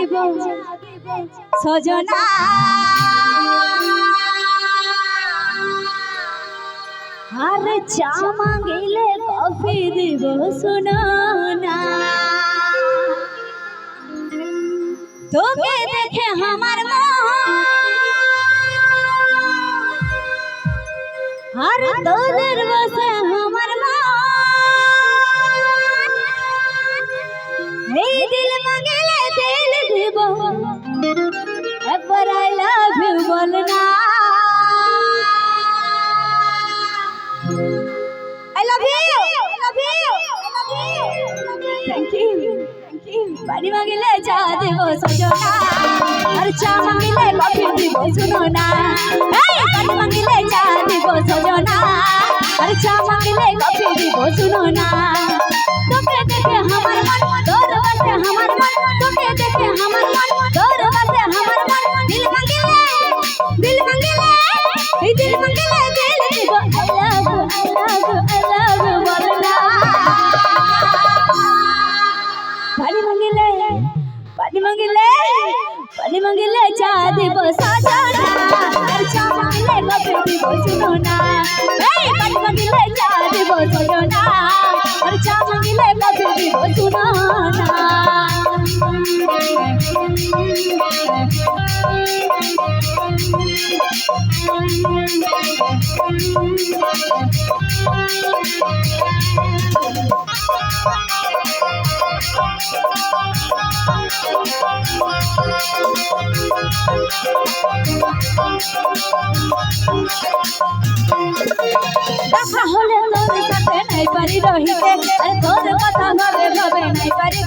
দেব সজনা আর চা মাঙ্গিলে কফি দেব শোনো না তোকে দেখে আমার আর তোদের বসে পানি মাগিলে চা দেব সজনা আর চা মাগিলে কফি দিব শুনো না এই পানি মাগিলে চা দেব সজনা আর চা মাগিলে কফি দিব শুনো না তোকে দেখে আমার মন তোর বাসে আমার মন তোকে দেখে वो सुनो ना मिले यार वो सुनो कभी भी वो सुनो দেখা হলে তোর সাথে নাই পারি রহিতে। আর তোর কথা ভাবে ভাবে নাই পারি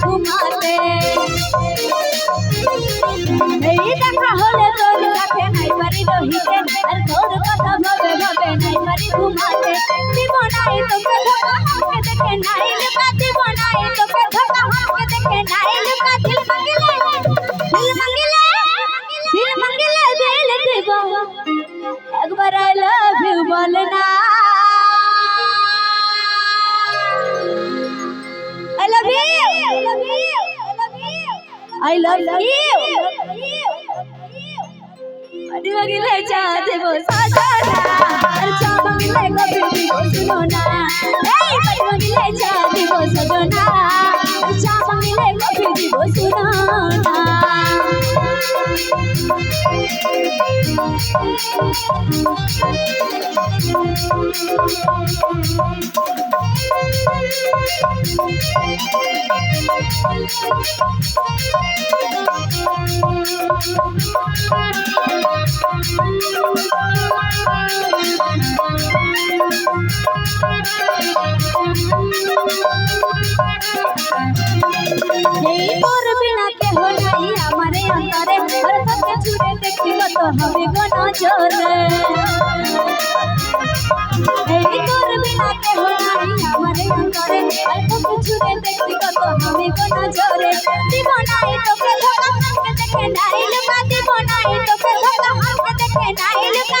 হলে তোর সাথে নাই পারি রহিতে। আর তোর কথা भवे भवे नहीं घुमाते दीवो तो के हमके देखे नाई लुका दीवो तो के हमके देखे नाई लुका मंगले दिल मंगले दिल मंगले दिल देबो एक आई लव यू बोलना I love you. I love you. I love you. दिलगिले चा देबो साजना अर चाब मिले कभी सुनोना ए दिलगिले चा देबो सजना चाब मिले कभी सुनोना Hey, boy. অন্তরে আর তোকে ছুড়ে দেখি কত হবে গো নজরে? এই তোর বিনা কেহ নাই আমারে অন্তরে, আর তোকে ছুড়ে দেখি কত হবে গো নজরে? দিব নাই তোকে ধোকা হাতে দেখে নাই, লুকা দিব নাই তোকে ধোকা হাতে দেখে নাই, লুকা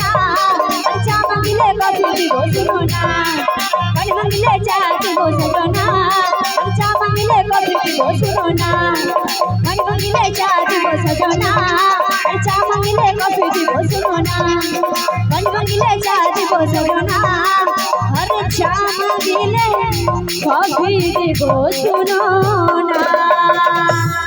না। কফি দিব শুনো না। পানি মাঙ্গিলে চা দেব সজনা চা মাঙ্গিলে কফি দিব শুনো না। পানি মাঙ্গিলে চা দেব সজনা চা মাঙ্গিলে কফি দিব শুনো না। পানি মাঙ্গিলে চা দেব চা মাঙ্গিলে কফি দিব শুনো না।